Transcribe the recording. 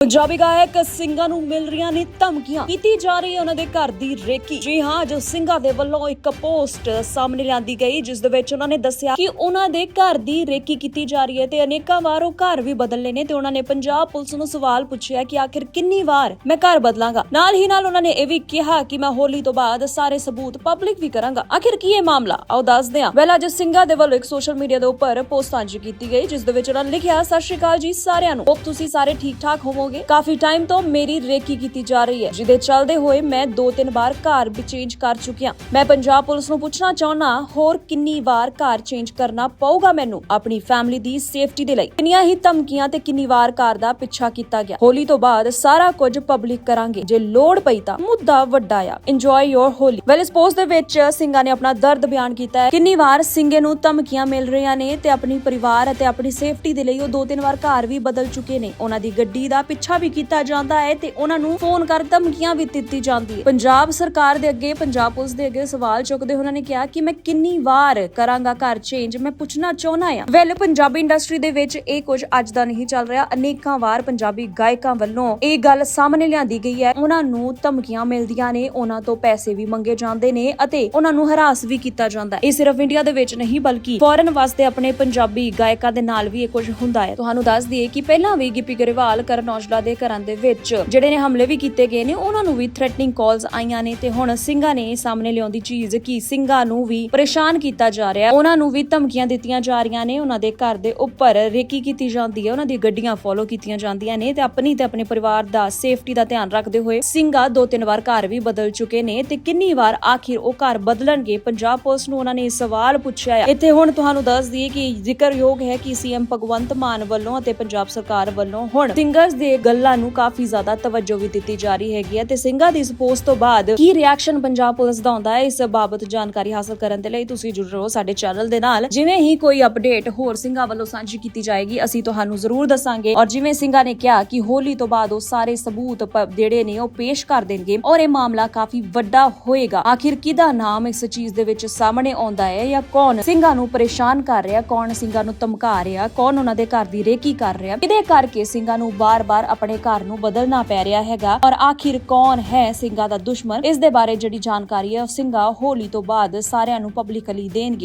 ਪੰਜਾਬੀ ਗਾਇਕ ਸਿੰਘਾਂ ਨੂੰ ਮਿਲ ਰਹੀਆਂ ਨੇ ਧਮਕੀਆਂ। ਕੀਤੀ ਜਾ ਰਹੀ ਹੈ ਉਹਨਾਂ ਦੇ ਘਰ ਦੀ ਰੇਕੀ। ਜੀ ਹਾਂ, ਜੋ ਸਿੰਘਾਂ ਦੇ ਵੱਲੋਂ ਇੱਕ ਪੋਸਟ ਸਾਹਮਣੇ ਲਿਆਂਦੀ ਗਈ, ਜਿਸ ਦੇ ਵਿੱਚ ਉਹਨਾਂ ਨੇ ਦੱਸਿਆ ਕਿ ਉਹਨਾਂ ਦੇ ਘਰ ਦੀ ਰੇਕੀ ਕੀਤੀ ਜਾ ਰਹੀ ਹੈ ਤੇ ਅਨੇਕਾਂ ਵਾਰ ਉਹ ਘਰ ਵੀ ਬਦਲਨੇ ਨੇ ਤੇ ਉਹਨਾਂ ਨੇ ਪੰਜਾਬ ਪੁਲਿਸ ਨੂੰ ਸਵਾਲ ਪੁੱਛਿਆ ਕਿ ਆਖਿਰ ਕਿੰਨੀ ਵਾਰ ਮੈਂ ਘਰ ਬਦਲਾਂਗਾ। ਨਾਲ ਹੀ ਨਾਲ ਉਹਨਾਂ ਨੇ ਇਹ ਵੀ ਕਿਹਾ ਕਿ ਮੈਂ ਹੋਲੀ ਤੋਂ ਬਾਅਦ ਸਾਰੇ ਸਬੂਤ ਪਬਲਿਕ ਵੀ ਕਰਾਂਗਾ। ਆਖਿਰ ਕੀ ਇਹ ਮਾਮਲਾ? ਆਓ ਦੱਸਦੇ ਹਾਂ। ਵੈਲ ਅੱਜ ਸਿੰਘਾਂ ਦੇ ਵੱਲੋਂ ਇੱਕ ਸੋਸ਼ਲ ਮੀਡੀਆ ਦੇ ਉੱਪਰ ਪੋਸਟ ਸਾਂਝੀ ਕੀਤੀ ਗਈ, ਜਿਸ ਦੇ ਵਿੱਚ ਉਹਨਾਂ ਨੇ ਲਿਖਿਆ, ਸਤਿ ਸ਼੍ਰੀ ਅਕਾਲ ਜੀ ਸਾਰਿਆਂ ਨੂੰ। ਹੋਪ ਤੁਸੀਂ ਸਾਰੇ ਠੀਕ ਠਾਕ ਹੋਵੋ ਹੋਵੋਗੇ। ਕਾਫੀ ਟਾਈਮ ਤੋਂ ਮੇਰੀ ਰੇਕੀ ਕੀਤੀ ਜਾ ਰਹੀ ਹੈ, ਜਿਹਦੇ ਚੱਲਦੇ ਹੋਏ ਮੈਂ ਦੋ ਤਿੰਨ ਵਾਰ ਘਰ ਵੀ ਚੇਂਜ ਕਰ ਚੁੱਕਿਆ ਮੈਂ ਪੰਜਾਬ ਪੁਲਿਸ ਨੂੰ ਪੁੱਛਣਾ ਚਾਹੁੰਦਾ ਹੋਰ ਕਿੰਨੀ ਵਾਰ ਘਰ ਚੇਂਜ ਕਰਨਾ ਪਊਗਾ ਮੈਨੂੰ ਆਪਣੀ ਫੈਮਿਲੀ ਦੀ ਸੇਫਟੀ ਦੇ ਲਈ? ਕਿੰਨੀਆਂ ਹੀ ਧਮਕੀਆਂ ਤੇ ਕਿੰਨੀ ਵਾਰ ਘਰ ਦਾ ਪਿੱਛਾ ਕੀਤਾ ਗਿਆ? ਹੋਲੀ ਤੋਂ ਬਾਅਦ ਸਾਰਾ ਕੁਝ ਪਬਲਿਕ ਕਰਾਂਗੇ। ਜੇ ਲੋੜ ਪਈ ਤਾਂ ਮੁੱਦਾ ਵੱਡਾ ਆ। Enjoy your Holi. ਵੈਲ ਇਸ ਪੋਸਟ ਦੇ ਵਿੱਚ ਸਿੰਘਾਂ ਨੇ ਆਪਣਾ ਦਰਦ ਬਿਆਨ ਕੀਤਾ ਹੈ। ਕਿੰਨੀ ਵਾਰ ਸਿੰਘੇ ਨੂੰ ਧਮਕੀਆਂ ਮਿਲ ਰਹੀਆਂ ਨੇ ਤੇ ਆਪਣੀ ਪਰਿਵਾਰ ਅਤੇ ਆਪਣੀ ਸੇਫਟੀ ਦੇ ਲਈ ਉਹ ਦੋ ਤਿੰਨ ਵਾਰ ਘਰ ਵੀ ਬਦਲ ਚੁੱਕੇ ਨੇ। ਉਹਨਾਂ ਦੀ ਗੱਡੀ ਦਾ ਪਿੱਛਾ ਵੀ ਕੀਤਾ ਜਾਂਦਾ ਹੈ ਤੇ ਉਹਨਾਂ ਨੂੰ ਫੋਨ ਕਰ ਧਮਕੀਆਂ ਵੀ ਦਿੱਤੀ ਜਾਂਦੀ ਹੈ। ਪੰਜਾਬ ਸਰਕਾਰ ਦੇ ਅੱਗੇ, ਪੰਜਾਬ ਪੁਲਿਸ ਦੇ ਅੱਗੇ ਸਵਾਲ ਚੁੱਕਦੇ ਉਹਨਾਂ ਨੇ ਕਿਹਾ ਕਿ ਮੈਂ ਕਿੰਨੀ ਵਾਰ ਕਰਾਂਗਾ ਘਰ ਚੇਂਜ ਮੈਂ ਪੁੱਛਣਾ ਚਾਹੁੰਦਾ ਆ ਵੈਲ ਪੰਜਾਬੀ ਇੰਡਸਟਰੀ ਦੇ ਵਿੱਚ ਇਹ ਕੁਝ ਅੱਜ ਦਾ ਨਹੀਂ ਚੱਲ ਰਿਹਾ। ਅਨੇਕਾਂ ਵਾਰ ਪੰਜਾਬੀ ਗਾਇਕਾਂ ਵੱਲੋਂ ਇਹ ਗੱਲ ਸਾਹਮਣੇ ਲਿਆਂਦੀ ਗਈ ਹੈ। ਉਹਨਾਂ ਨੂੰ ਧਮਕੀਆਂ ਮਿਲਦੀਆਂ ਨੇ, ਉਹਨਾਂ ਤੋਂ ਪੈਸੇ ਵੀ ਮੰਗੇ ਜਾਂਦੇ ਨੇ ਅਤੇ ਉਹਨਾਂ ਨੂੰ ਹਰਾਸ ਵੀ ਕੀਤਾ ਜਾਂਦਾ ਹੈ। ਇਹ ਸਿਰਫ ਇੰਡੀਆ ਦੇ ਵਿੱਚ ਨਹੀਂ, ਬਲਕਿ ਫੋਰਨ ਵਾਸਤੇ ਆਪਣੇ ਪੰਜਾਬੀ ਗਾਇਕਾਂ ਦੇ ਨਾਲ ਵੀ ਇਹ ਕੁਝ ਹੁੰਦਾ ਹੈ। ਤੁਹਾਨੂੰ ਦੱਸ ਦਈਏ ਕਿ ਪਹਿਲਾਂ ਵੀ ਗਿੱਪੀ ਗਰੇਵਾਲ ਕਰਨ ਔਜਲਾ ਦੇ ਘਰਾਂ ਦੇ ਵਿੱਚ। ਜਿਹੜੇ ਨੇ ਹਮਲੇ ਵੀ ਕੀਤੇ ਗਏ ਨੇ, ਉਹਨਾਂ ਨੂੰ ਵੀ ਥ੍ਰੈਟਨਿੰਗ ਕਾਲਸ ਆਈਆਂ ਨੇ ਤੇ ਹੁਣ ਸਿੰਘਾਂ ਨੇ ਸਾਹਮਣੇ ਲਿਆਉਂਦੀ ਚੀਜ਼ ਕਿ ਸਿੰਘਾਂ ਨੂੰ ਵੀ ਪਰੇਸ਼ਾਨ ਕੀਤਾ ਜਾ ਰਿਹਾ ਉਹਨਾਂ ਨੂੰ ਵੀ ਧਮਕੀਆਂ ਦਿੱਤੀਆਂ ਜਾ ਰਹੀਆਂ ਨੇ। ਉਹਨਾਂ ਦੇ ਘਰ ਦੇ ਉੱਪਰ ਰੇਕੀ ਕੀਤੀ ਜਾਂਦੀ ਹੈ। ਉਹਨਾਂ ਦੀ ਗੱਡੀਆਂ ਫੋਲੋ ਕੀਤੀਆਂ ਜਾਂਦੀਆਂ ਨੇ ਤੇ ਆਪਣੀ ਤੇ ਆਪਣੇ ਪਰਿਵਾਰ ਦਾ ਸੇਫਟੀ ਦਾ ਧਿਆਨ ਰੱਖਦੇ ਹੋਏ ਸਿੰਘਾਂ ਦੋ ਤਿੰਨ ਵਾਰ ਘਰ ਵੀ ਬਦਲ ਚੁੱਕੇ ਨੇ ਤੇ ਕਿੰਨੀ ਵਾਰ ਆਖਿਰ ਉਹ ਘਰ ਬਦਲਣਗੇ? ਪੰਜਾਬ ਪੁਲਿਸ ਨੂੰ ਉਹਨਾਂ ਨੇ ਸਵਾਲ ਪੁੱਛਿਆ ਹੈ। ਇੱਥੇ ਹੁਣ ਤੁਹਾਨੂੰ ਦੱਸ ਦਈਏ ਕਿ ਜ਼ਿਕਰਯੋਗ ਹੈ ਕਿ ਸੀਐਮ ਭਗਵੰਤ ਮਾਨ ਵੱਲੋਂ ਅਤੇ ਪੰਜਾਬ ਸਰਕਾਰ ਵੱਲੋਂ ਹੁਣ ਸਿੰਗਰਸ ਦੇ ਗੱਲਾਂ ਨੂੰ ਕਾਫੀ ਜ਼ਿਆਦਾ ਤਵੱਜੋ ਵੀ ਦਿੱਤੀ ਜਾ ਰਹੀ ਹੈਗੀ ਹੈ ਤੇ ਸਿੰਘਾਂ ਦੀ ਇਸ ਪੋਸਟ ਤੋਂ ਬਾਅਦ ਕੀ ਰਿਐਕਸ਼ਨ ਪੰਜਾਬ ਪੁਲਿਸ ਦਾ ਹੁੰਦਾ ਹੈ, ਇਸ ਬਾਬਤ ਜਾਣਕਾਰੀ ਹਾਸਲ ਕਰਨ ਦੇ ਲਈ ਤੁਸੀਂ ਜੁੜ ਰਹੋ ਸਾਡੇ ਚੈਨਲ ਦੇ ਨਾਲ। ਜਿਵੇਂ ਹੀ ਕੋਈ ਅਪਡੇਟ ਹੋਰ ਸਿੰਘਾਂ ਵੱਲੋਂ ਸਾਂਝੀ ਕੀਤੀ ਜਾਏਗੀ, ਅਸੀਂ ਤੁਹਾਨੂੰ ਜ਼ਰੂਰ ਦੱਸਾਂਗੇ। ਔਰ ਜਿਵੇਂ ਸਿੰਘਾਂ ਨੇ ਕਿਹਾ ਕਿ ਹੋਲੀ ਤੋਂ ਬਾਅਦ ਉਹ ਸਾਰੇ ਸਬੂਤ ਜਿਹੜੇ ਨੇ ਉਹ ਪੇਸ਼ ਕਰ ਦੇਣਗੇ ਔਰ ਇਹ ਮਾਮਲਾ ਕਾਫੀ ਵੱਡਾ ਹੋਏਗਾ। ਆਖਿਰ ਕਿਹਦਾ ਨਾਮ ਇਸ ਚੀਜ਼ ਦੇ ਵਿੱਚ ਸਾਹਮਣੇ ਆਉਂਦਾ ਹੈ ਜਾਂ ਕੌਣ ਸਿੰਘਾਂ ਨੂੰ ਪਰੇਸ਼ਾਨ ਕਰ ਰਿਹਾ, ਕੌਣ ਸਿੰਘਾਂ ਨੂੰ ਧਮਕਾ ਰਿਹਾ, ਕੌਣ ਉਹਨਾਂ ਦੇ ਘਰ ਦੀ ਰੇਕੀ ਕਰ ਰਿਹਾ? ਇਹਦੇ ਕਰਕੇ ਸਿੰਘਾਂ ਨੂੰ ਬਾਰ-ਬਾਰ ਆਪਣੇ ਘਰ ਨੂੰ ਬਦਲਣਾ ਪੈ ਰਿਹਾ ਹੈਗਾ। ਔਰ ਆਖਿਰ ਕੌਣ ਹੈ ਸਿੰਘਾਂ ਦਾ ਦੁਸ਼ਮਣ? ਇਸ ਦੇ ਬਾਰੇ ਜਿਹੜੀ ਜਾਣਕਾਰੀ ਹੈ ਉਹ ਸਿੰਘਾਂ ਹੋਲੀ ਤੋਂ ਬਾਅਦ ਸਾਰਿਆਂ ਨੂੰ ਪਬਲਿਕਲੀ ਦੇਣਗੇ।